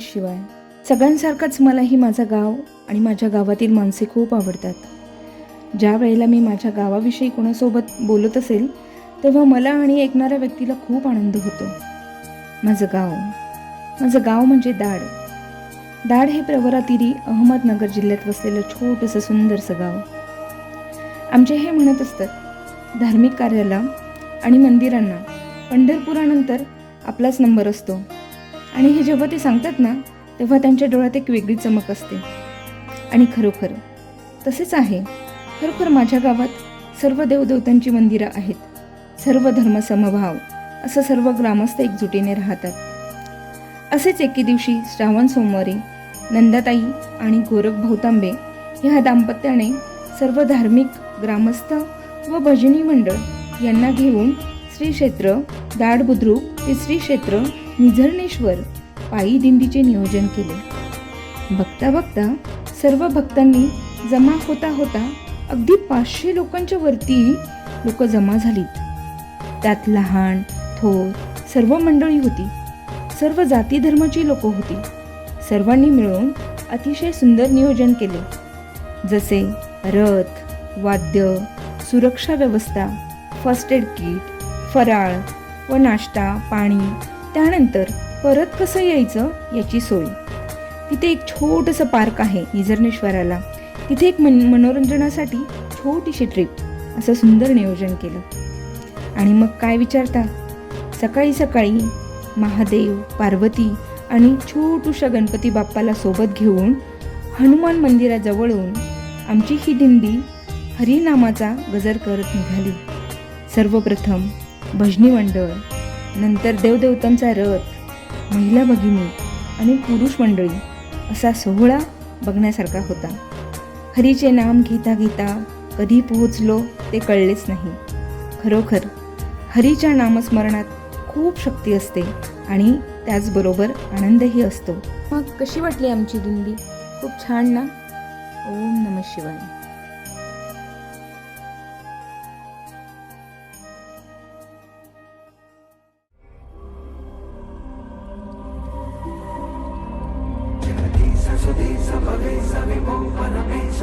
शिवाय. सगळ्यांसारखंच मलाही माझं गाव आणि माझ्या गावातील माणसे खूप आवडतात. ज्या वेळेला मी माझ्या गावाविषयी कोणासोबत बोलत असेल तेव्हा मला आणि ऐकणाऱ्या व्यक्तीला खूप आनंद होतो. माझं गाव. माझं गाव म्हणजे दाड. दाड हे प्रवरातिरी अहमदनगर जिल्ह्यात वसलेलं छोटंसं सुंदरसं गाव. आमचे हे म्हणत असतात धार्मिक कार्याला आणि मंदिरांना पंढरपुरानंतर आपलाच नंबर असतो. आणि हे जेव्हा ते सांगतात ना तेव्हा त्यांच्या डोळ्यात एक वेगळी चमक असते. आणि खरोखर तसेच आहे. खरोखर माझ्या गावात सर्व देवदेवतांची मंदिरं आहेत. सर्व धर्मसमभाव असं सर्व ग्रामस्थ एकजुटीने राहतात. असेच एके दिवशी श्रावण सोमवारी नंदाताई आणि गोरख भाऊतांबे ह्या दाम्पत्याने सर्व धार्मिक ग्रामस्थ व भजनी मंडळ यांना घेऊन श्री क्षेत्र दाड बुद्रुक ते श्री क्षेत्र निझरणेश्वर पायी दिंडीचे नियोजन केले. बघता बघता सर्व भक्तांनी जमा होता होता अगदी पाचशे लोकांच्या वरती लोक जमा झालीत त्यात लहान थोर सर्व मंडळी होती. सर्व जाती धर्माची लोक होती. सर्वांनी मिळून अतिशय सुंदर नियोजन केले. जसे रथ वाद्य सुरक्षा व्यवस्था फर्स्ट एड किट फराळ व नाश्ता पाणी त्यानंतर परत कसं यायचं याची सोय. तिथे एक छोटंसं पार्क आहे निझर्णेश्वराला तिथे एक मन मनोरंजनासाठी छोटीशी ट्रिप असं सुंदर नियोजन केलं. आणि मग काय विचारता? सकाळी सकाळी महादेव पार्वती आणि छोटूशा गणपती बाप्पाला सोबत घेऊन हनुमान मंदिराजवळून आमची ही दिंडी हरिनामाचा गजर करत निघाली. सर्वप्रथम भजनी मंडळ नंतर देवदेवतांचा रथ महिला भगिनी आणि पुरुष मंडळी असा सोहळा बघण्यासारखा होता. हरीचे नाम घेता घेता कधी पोहोचलो ते कळलेच नाही. खरोखर हरीच्या नामस्मरणात खूप शक्ती असते आणि त्याचबरोबर आनंदही असतो. मग कशी वाटली आमची दिंडी खूप छान ना? ओम नम शिवाय. పరమేశ